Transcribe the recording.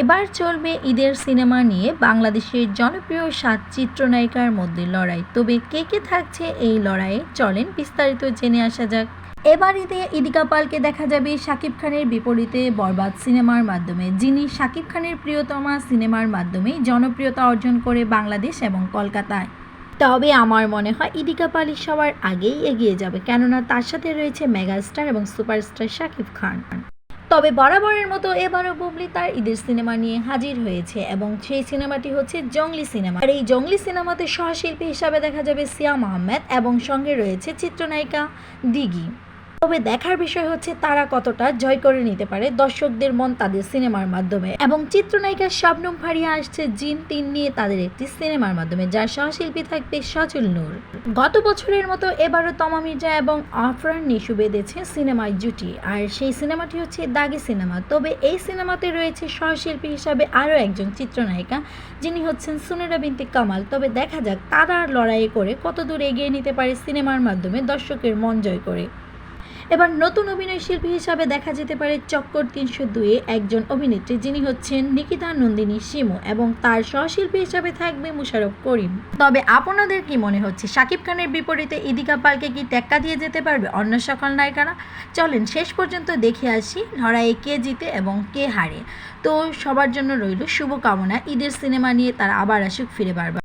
এবার চলবে ঈদের সিনেমা নিয়ে বাংলাদেশের জনপ্রিয় সাত চিত্রনায়িকার মধ্যে লড়াই। তবে কে কে থাকছে এই লড়াইয়ে চলেন বিস্তারিত জেনে আসা যাক। এবার ঈদে ইদিকা পালকে দেখা যাবে শাকিব খানের বিপরীতে বরবাদ সিনেমার মাধ্যমে, যিনি শাকিব খানের প্রিয়তমা সিনেমার মাধ্যমে জনপ্রিয়তা অর্জন করে বাংলাদেশ এবং কলকাতায়। তবে আমার মনে হয় ইদিকা পালি সবার আগেই এগিয়ে যাবে, কেননা তার সাথে রয়েছে মেগাস্টার এবং সুপারস্টার শাকিব খান। তবে বরাবরের মতো এবারও বুবলি তার ঈদের সিনেমা নিয়ে হাজির হয়েছে এবং সেই সিনেমাটি হচ্ছে জঙ্গলি সিনেমা। আর এই জঙ্গলি সিনেমাতে সহশিল্পী হিসাবে দেখা যাবে সিয়াম আহমেদ এবং সঙ্গে রয়েছে চিত্রনায়িকা দিঘি তবে দেখার বিষয় হচ্ছে তারা কতটা জয় করে নিতে পারে দর্শকদের মন তাদের সিনেমার মাধ্যমে। এবং চিত্রনায়িকা শবনম ফারিয়া আসছে জিন তিন নিয়ে তাদের একটি সিনেমার মাধ্যমে, যার সহশিল্পী থাকবে সজল নূর। গত বছরের মতো এবারও তমা মির্জা এবং আফরান নিশু বেঁধেছে সিনেমায় জুটি। আর সেই সিনেমাটি হচ্ছে দাগি সিনেমা। তবে এই সিনেমাতে রয়েছে সহশিল্পী হিসাবে আরও একজন চিত্রনায়িকা, যিনি হচ্ছেন সুনেরা বিনতে কামাল। তবে দেখা যাক তারা লড়াই করে কতদূর এগিয়ে নিতে পারে সিনেমার মাধ্যমে দর্শকের মন জয় করে। এবার নতুন অভিনয় শিল্পী হিসাবে দেখা যেতে পারে চক্কর তিনশো দুয়ে একজন অভিনেত্রী, যিনি হচ্ছেন নিকিতা নন্দিনী সিমু এবং তার সহশিল্পী হিসাবে থাকবে মুশারফ করিম। তবে আপনাদের কি মনে হচ্ছে, শাকিব খানের বিপরীতে ইদিকা পালকে কি টেক্কা দিয়ে যেতে পারবে অন্য সকল নায়িকারা? চলেন শেষ পর্যন্ত দেখে আসি লড়াইয়ে কে জিতে এবং কে হারে। তো সবার জন্য রইল শুভকামনা, ঈদের সিনেমা নিয়ে তারা আবার আসুক ফিরে বারবার।